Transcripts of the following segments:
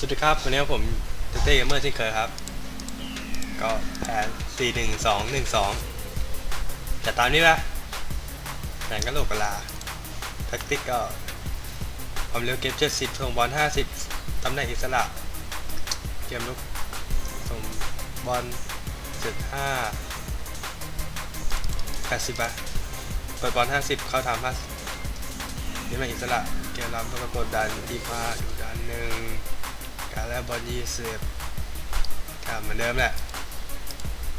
สวัสดีครับ วันนี้ผมเต้เต้เกมเมอร์เช่นเคยครับ ก็แผน4 1 2 1 2จะตามนี้ปะแผนก็โลกกะลาแท็กติกก็ความเร็วเกม70ส่งบอล50ตำแหน่งอิสระ เกมลุกส่งบอล75 80ปะเปิดบอล50เข้าทำ50นี่มันอิสระ เกมรับต้องกดดันดีพาดูดันหนึ่ง การแลกบอลยี่สิบครับเหมือนเดิมแหละ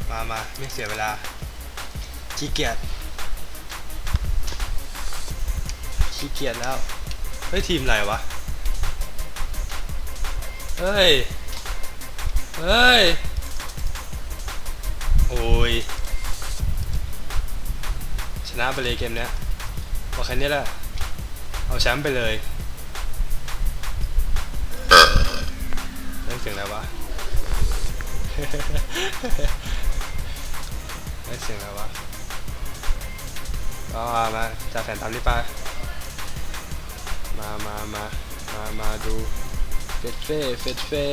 มามาไม่เสียเวลาขี้เกียจขี้เกียจแล้ว เฮ้ย ทีมอะไรวะ เฮ้ย เฮ้ย โอ้ย ชนะไปเลยเกมเนี้ยบอกแค่นี้แหละ เอาแชมป์ไปเลย เฮ้ยเสียงอะไรวะเฮ้ยเสียงอะไรวะก็มาจัดแผนตามนี้ไปมามามามามาดูเฟสเฟ่เฟสเฟ่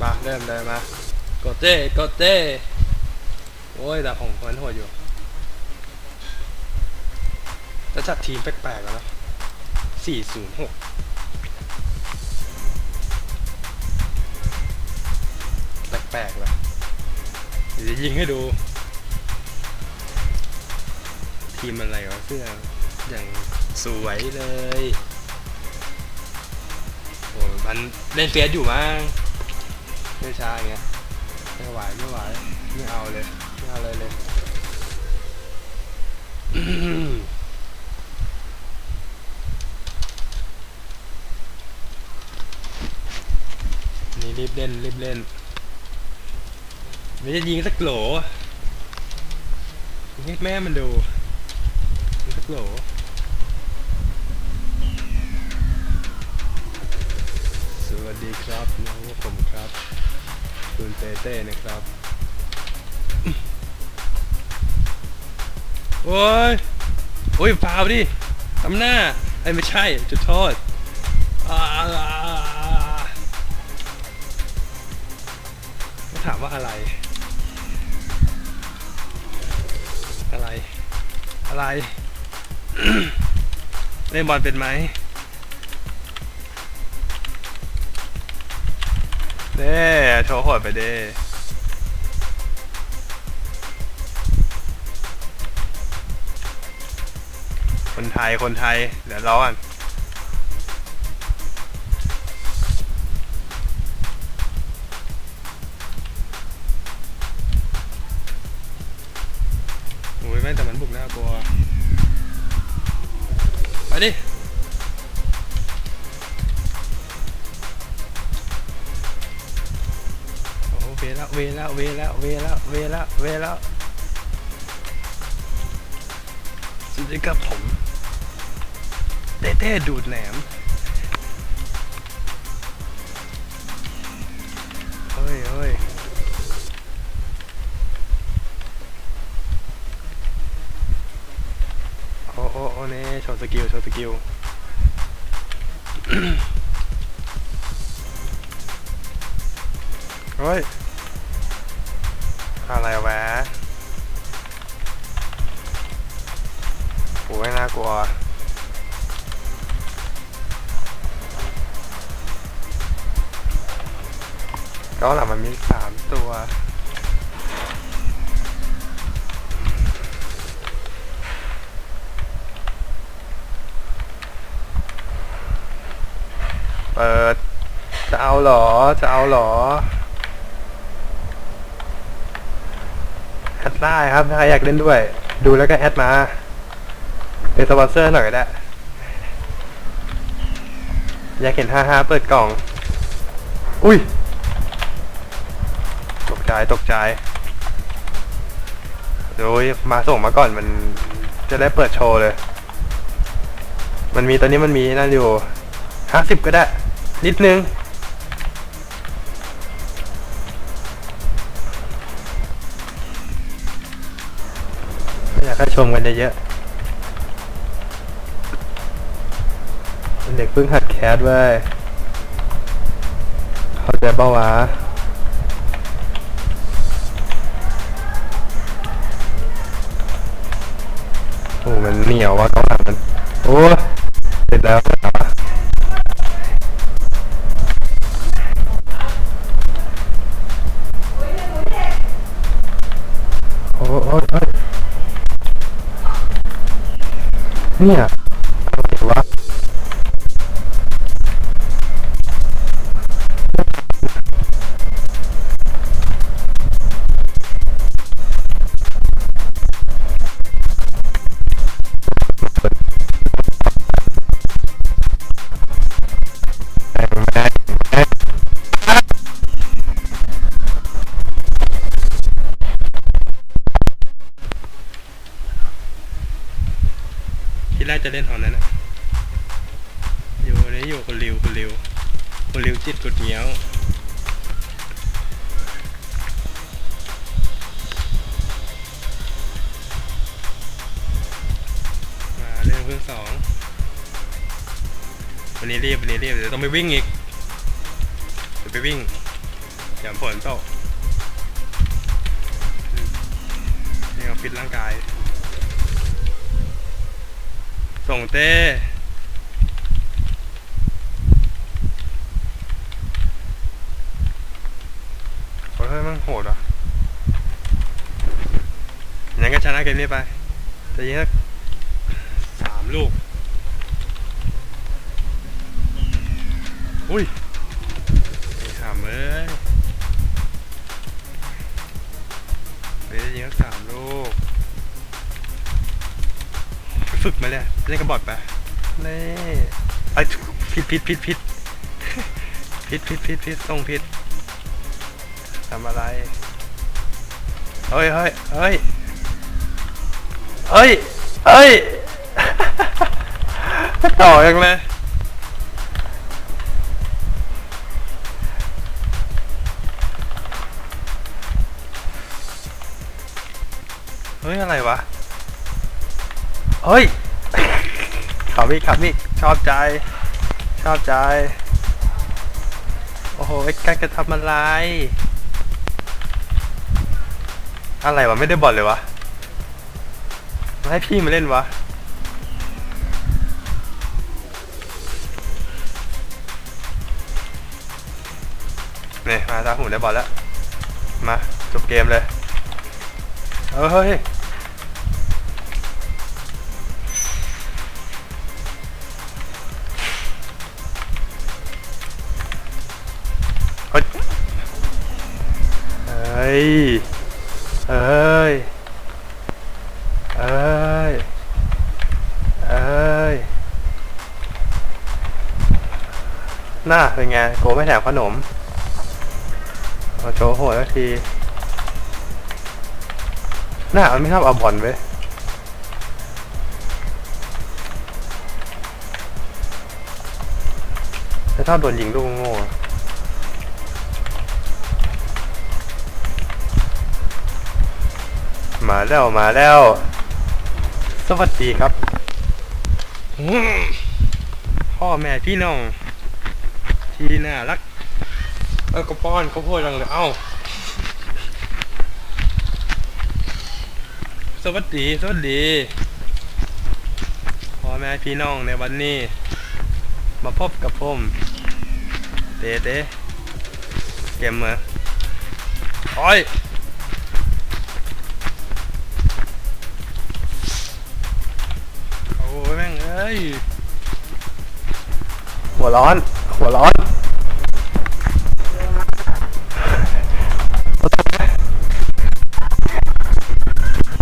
มาเริ่มเลยมากดเต้กดเต้โอ้ยแต่ผมมันโหดอยู่ จัดทีมแปลกๆแล้วนะสี่ศูนย์หกแปลกๆเลยเดี๋ยวจะยิงให้ดู ทีมอะไรวะเสื้ออย่างสวยเลยโอ้มันเล่นเฟียสอยู่มั้งไม่ช้าอย่างเงี้ยไม่ไหวไม่ไหวไม่เอาเลยไม่เอาเลยเลย รีบเล่นรีบเล่นไม่ได้ยิงสักโหลยิงให้แม่มันดูยิงสักโหลสวัสดีครับน้องผมครับ คุณเต้เต้นะครับ โอ้ย โอ้ยฟาวดิทำหน้าไอ้ไม่ใช่จุดโทษอ่า ถามว่าอะไร อะไร อะไร เล่นบอลเป็นไหมเด้โชว์หดไปเด้คนไทยคนไทย เดี๋ยวรอก่อน แม่แต่มันบุกน่ากลัว ไปดิ โอ้โหเวแล้วเวแล้วเวแล้วเวแล้วเวแล้วเวแล้วสวัสดีครับผมเต้เต้ดูดแหนมเฮ้ยเฮ้ยโอ้โอ้โอ้เน่โชว์สกิลโชว์สกิลเฮ้ย อะไรวะโอ้ยน่ากลัวก็หลังมันมีสามตัว จะเอาหรอแอดได้ครับถ้าใครอยากเล่นด้วย ดูแล้วก็แอดมาเป็นสปอนเซอร์หน่อยก็ได้อยากเห็นฮ่าฮ่าเปิดกล่อง อุ้ย ตกใจตกใจโดยมาส่งมาก่อนมันจะได้เปิดโชว์เลย มันมีตอนนี้มันมีนั่นอยู่ห้าสิบก็ได้ นิดนึง กให้ให้ชมกันเยอะๆเด็กเพิ่งหัดแคสเว้ยเข้าใจเป้าวะโอ้มันเหนียวว่ะต้องหังมัน โอ้เสร็จแล้ว เนี่ย จะเล่นหอนั้นอะอยู่นี่อยู่คนริวคนริวคนริวจิตกุดเหนียวมาเรื่องเพิ่งสองวันนี้รีบวันนี้รีบเดี๋ยวต้องไปวิ่งอีกเดี๋ยวไปวิ่งอย่าฝนตกนี่เอาฟิตร่างกาย ส่งเต้โอ้ยมันโหดอะย่างก็ชนะเกมนี้ไป แต่ยิงสักสามลูก อุ้ยไอ้ขำเอ้ยไปได้ยิงทั้งสามลูก ฝึกมาเลยเล่นกระบอกไปเล่ไอ้ยผิดผิดผิดผิดผิดผิดผิดผิดส่งผิดทำอะไรเฮ้ยเฮ้ยเฮ้ยเฮ้ยเฮ้ยต่อยังเลยเฮ้ย อะไรวะ เฮ้ยขับอีกขับอีกชอบใจ ชอบใจ โอ้โหไอ้การกระทำอะไร อะไรวะไม่ได้บอลเลยวะมาให้พี่มาเล่นวะนี่มาตาหูได้บอลแล้ว มาจบเกมเลยเฮ้ย อ้ย เอ้ย เอ้ย เอ้ย น่าเป็นไงโกไม่แถมขนมเอาโชว์โหดสักทีหน้ามันไม่ชอบเอาบอลไว้ยแต่ชอบโดนยิงลูกโง่ มาแล้วมาแล้ว สวัสดีครับ พ่อแม่พี่น้อง ที่น่ารัก เออก็ป้อนเขาพูดจังเลยเอ้า สวัสดี สวัสดี พ่อแม่พี่น้องในวันนี้ มาพบกับผม เตเต้เกมเมอร์โอ้ย ยแม่งเอ้ยหัวร้อน หัวร้อน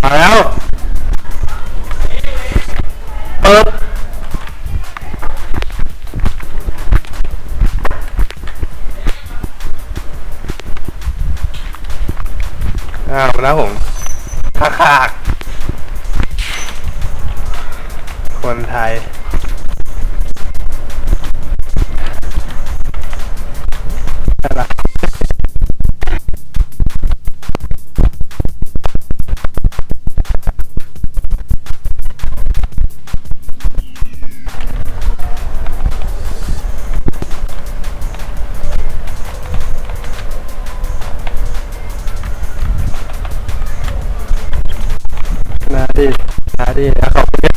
มาแล้ว คนไทย นาดีนาดีนะขอบคุณ